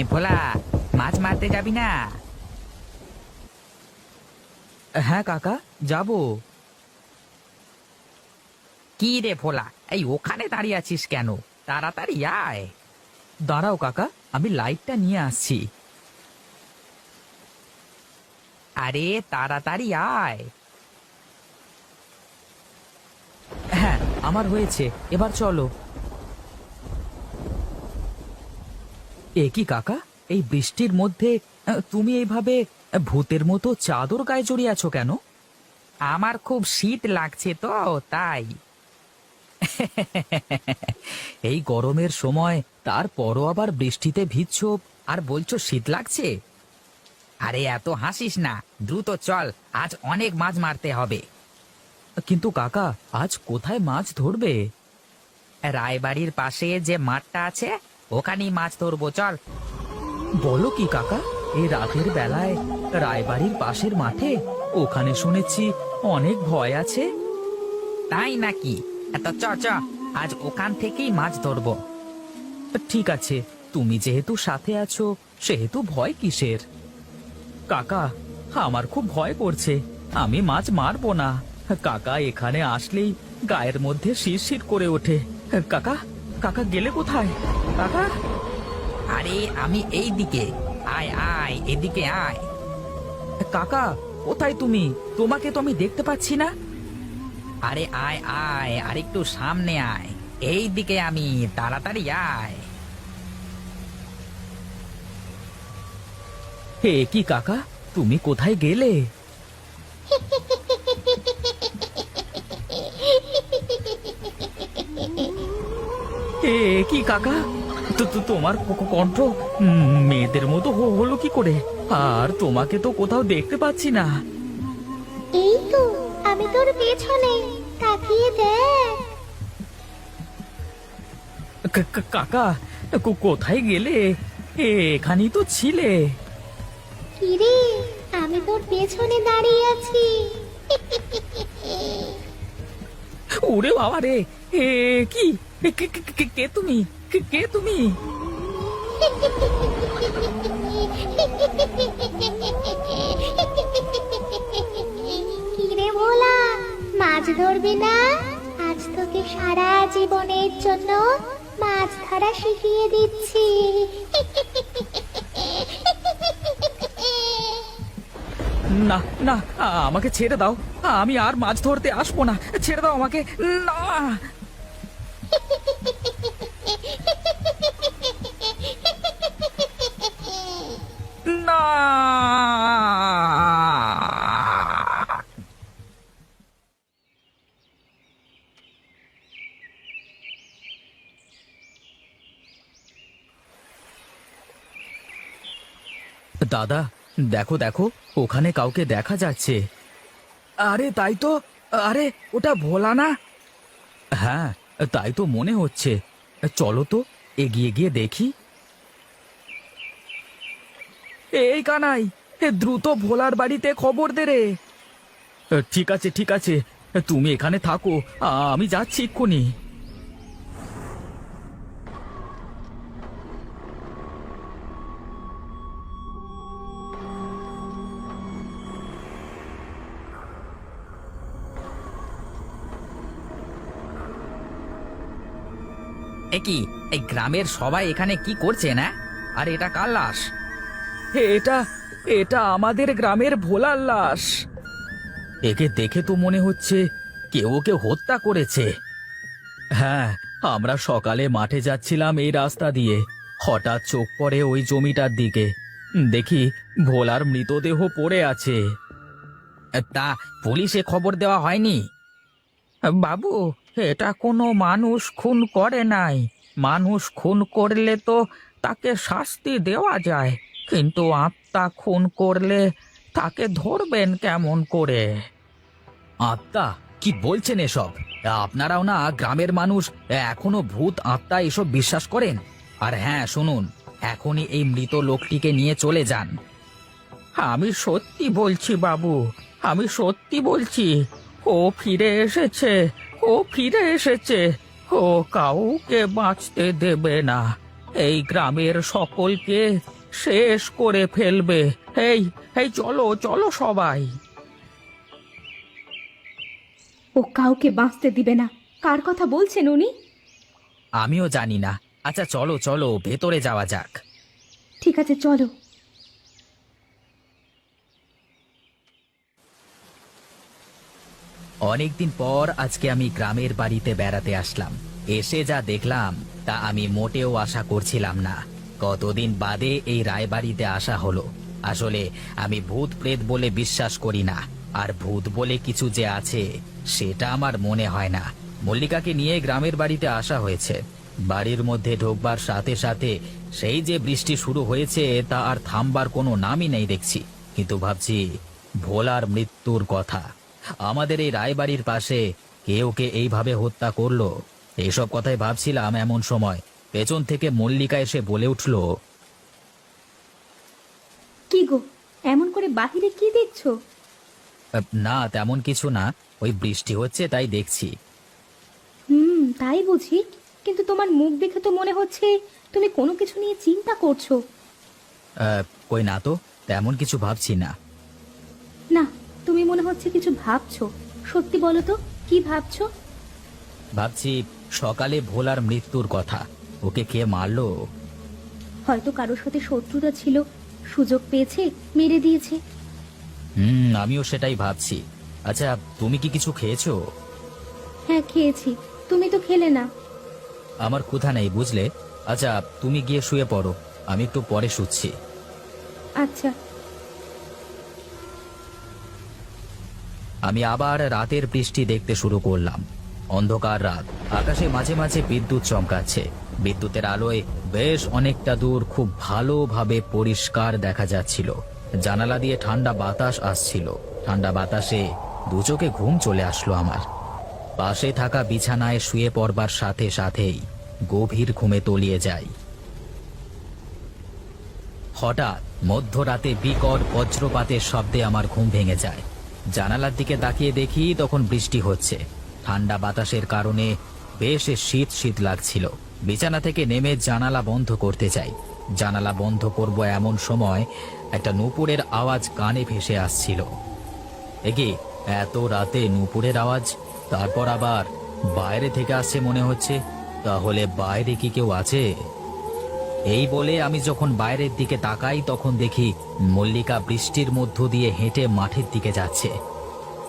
এ ভোলা মাছ মারতে যাবি না? হ্যাঁ কাকা যাব। কি রে ভোলা এই ওখানে দাঁড়িয়ে আছিস কেন? তাড়াতাড়ি আয়। দাঁড়াও কাকা আমি লাইটটা নিয়ে আসছি। আরে তাড়াতাড়ি আয়। হ্যাঁ আমার হয়েছে এবার চলো। এ কি কাকা? এই বৃষ্টির মধ্যে তুমি এইভাবে ভূতের মতো চাদর গায়ে জড়িয়ে আছো কেন? আমার খুব শীত লাগছে তো, তাই। এই গরমের সময় তারপরও আবার বৃষ্টিতে ভিজছ আর বলছো শীত লাগছে? আরে এত হাসিস না, দ্রুত চল, আজ অনেক মাছ মারতে হবে। কিন্তু কাকা, আজ কোথায় মাছ ধরবে? রায়বাড়ির পাশে যে মাঠটা আছে ওখানেই মাছ ধরবো, চল। বলো কি, কাকা এই রাতের বেলায় রায়বাড়ির পাশের মাঠে ওখানে শুনেছি অনেক ভয় আছে। তাই নাকি? এত চ চ, আজ ওখান থেকেই মাছ ধরবো। ঠিক আছে, তুমি যেহেতু সাথে আছো, সেহেতু ভয় কিসের? কাকা, আমার খুব ভয় করছে, আমি মাছ মারবো না। কাকা, এখানে আসলেই গায়ের মধ্যে শিরশির করে ওঠে। কাকা কাকা গেলে কোথায়? কাকা? আরে আমি এই দিকে আয় আয় এদিকে আয়। কাকা কোথায় তুমি? তোমাকে তো আমি দেখতে পাচ্ছি না। আরে আয় আয় আর একটু সামনে আয়। এই দিকে আমি তাড়াতাড়ি আয়। হে কি কাকা? তুমি কোথায় গেলে? এ কি কাকা? তোমার কণ্ঠ? মেয়েদের মতো হলো কি করে? আর তোমাকে তো কোথাও দেখতে পাচ্ছি না। এই তো আমি তোর পেছনে তাকিয়ে দেখ। কাকা কোথায় গেলে? এখানেই তো ছিলে। কিরে আমি তোর পেছনে দাঁড়িয়ে আছি। ওরে বাবা রে। এ, কি? কে- কে তুমি? কে- কে তুমি? কিরে ভোলা, মাছ ধরবি না? আজ তোকে সারা জীবনের জন্য মাছ ধরা শিখিয়ে দিচ্ছি। না না, আমাকে ছেড়ে দাও। আমি আর মাছ ধরতে আসব না। ছেড়ে দাও আমাকে। না। না। দাদা দেখো দেখো ওখানে কাউকে দেখা যাচ্ছে। আরে তাই তো। আরে ওটা ভোলা না? হ্যাঁ তাই তো মনে হচ্ছে। চলো তো এগিয়ে গিয়ে দেখি। এই কানাই এ দ্রুত ভোলার বাড়িতে খবর দে রে। ঠিক আছে ঠিক আছে তুমি এখানে থাকো আমি যাচ্ছি এক্ষুনি। এ কি? এই গ্রামের সবাই এখানে কি করছে না? আর এটা কার লাশ? এটা এটা আমাদের গ্রামের ভোলার লাশ। একে দেখে তো মনে হচ্ছে কেউ ওকে হত্যা করেছে। হ্যাঁ আমরা সকালে মাঠে যাচ্ছিলাম এই রাস্তা দিয়ে। হঠাৎ চোখ পড়ে ওই জমিটার দিকে। দেখি ভোলার মৃতদেহ পড়ে আছে। তা পুলিশে খবর দেওয়া হয়নি? বাবু এটা কোনো মানুষ খুন করে নাই। মানুষ খুন করলে তো তাকে শাস্তি দেওয়া যায়। কিন্তু আত্মা খুন করলে তাকে ধরবেন কেমন করে? আত্মা? কি বলছেন এসব? আপনারাও না গ্রামের মানুষ এখনও ভূত আত্মা এসব বিশ্বাস করেন? আর হ্যাঁ শুনুন এখনই এই মৃত লোকটিকে নিয়ে চলে যান। আমি সত্যি বলছি বাবু আমি সত্যি বলছি ও ফিরে এসেছে। ও ফিরে এসেছে। ও কাউকে বাঁচতে দেবে না। এই গ্রামের সকলকে শেষ করে ফেলবে। এই এই চলো চলো সবাই। ও কাউকে বাঁচতে দিবে না। কার কথা বলছেন উনি? আমিও জানি না। আচ্ছা চলো চলো ভেতরে যাওয়া যাক। ঠিক আছে চলো। অনেকদিন পর আজকে আমি গ্রামের বাড়িতে বেড়াতে আসলাম। এসে যা দেখলাম, তা আমি মোটেও আশা করছিলাম না। কতদিন বাদে এই রায়বাড়িতে আসা হলো। আসলে আমি ভূত প্রেত বলে বিশ্বাস করি না। আর ভূত বলে কিছু যে আছে, সেটা আমার মনে হয় না। মল্লিকাকে নিয়ে গ্রামের বাড়িতে আসা হয়েছে। বাড়ির মধ্যে ঢোকবার সাথে সাথে সেই যে বৃষ্টি শুরু হয়েছে, তা আর থামবার কোনো নামই নেই দেখছি। কিন্তু ভাবছি, ভোলার মৃত্যুর কথা। আমাদের এই রায়বাড়ির পাশে। কে ওকে এইভাবে হত্যা করল। এইসব কথাই ভাবছিলাম এমন সময়। পেছন থেকে মল্লিকা এসে বলে উঠল কি গো এমন করে বাহিরে কি দেখছ? না তেমন কিছু না। ওই বৃষ্টি হচ্ছে তাই দেখছি। হুম তাই বুঝি। কিন্তু তোমার মুখ দেখে তো মনে হচ্ছে তুমি কোনো কিছু নিয়ে চিন্তা করছ। কই না তো তেমন কিছু ভাবছি না। মনে হচ্ছে কিছু ভাবছ? সত্যি বলো তো কি ভাবছ? ভাবছি সকালে ভোলার মৃত্যুর কথা। ওকে কে মারলো? হয়তো কারোর সাথে শত্রুতা ছিল সুযোগ পেয়েছে মেরে দিয়েছে। হুম আমিও সেটাই ভাবছি। আচ্ছা তুমি কি কিছু খেয়েছো? হ্যাঁ খেয়েছি। তুমি তো খেলে না। আমার ক্ষুধা নেই বুঝলে? আচ্ছা তুমি গিয়ে শুয়ে পড়ো। আমি একটু পরে শুচ্ছি। আচ্ছা। আমি আবার রাতের বৃষ্টি দেখতে শুরু করলাম। অন্ধকার রাত। আকাশে মাঝে মাঝে বিদ্যুৎ চমকাচ্ছে। বিদ্যুতের আলোয় বেশ অনেকটা দূর খুব ভালোভাবে পরিষ্কার দেখা যাচ্ছিল। জানালা দিয়ে ঠান্ডা বাতাস আসছিল। ঠান্ডা বাতাসে দু চোখে ঘুম চলে আসলো আমার। পাশে থাকা বিছানায় শুয়ে পড়বার সাথে সাথেই গভীর ঘুমে তলিয়ে যাই হঠাৎ মধ্যরাতে বিকট বজ্রপাতের শব্দে আমার ঘুম ভেঙে যায়। জানালার দিকে তাকিয়ে দেখি তখন বৃষ্টি হচ্ছে। ঠান্ডা বাতাসের কারণে বেশ শীত শীত লাগছিল। বিছানা থেকে নেমে জানালা বন্ধ করতে চাই। জানালা বন্ধ করব এমন সময় একটা নুপুরের আওয়াজ কানে ভেসে আসছিল। একে এত রাতে নুপুরের আওয়াজ? তারপর আবার বাইরে থেকে আসছে মনে হচ্ছে। তাহলে বাইরে কি কেউ আছে? এই বলে আমি যখন বাইরের দিকে তাকাই, তখন দেখি মল্লিকা বৃষ্টির মধ্য দিয়ে হেঁটে মাঠের দিকে যাচ্ছে।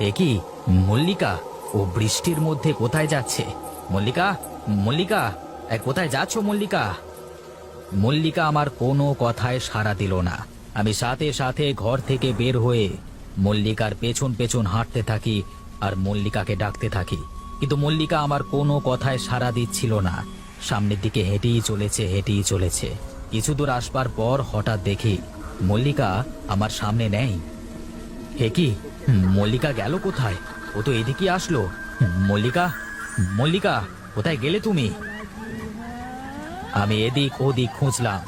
এ কি? মল্লিকা? ও বৃষ্টির মধ্যে কোথায় যাচ্ছে? মল্লিকা? মল্লিকা? কোথায় যাচ্ছ মল্লিকা? মল্লিকা আমার কোনো কথায় সাড়া দিল না। আমি সাথে সাথে ঘর থেকে বের হয়ে মল্লিকার পেছন পেছন হাঁটতে থাকি আর মল্লিকাকে ডাকতে থাকি। কিন্তু মল্লিকা আমার কোনো কথায় সাড়া দিচ্ছিল না। সামনের দিকে হেঁটেই চলেছে হেঁটেই চলেছে। কিছু দূর আসবার পর হঠাৎ দেখি, মল্লিকা আমার সামনে নেই। হে কি? মল্লিকা গেল কোথায়? ও তো এদিকে আসলো। মল্লিকা? মল্লিকা, কোথায় গেলে তুমি? আমি এদিক ওদিক খুঁজলাম।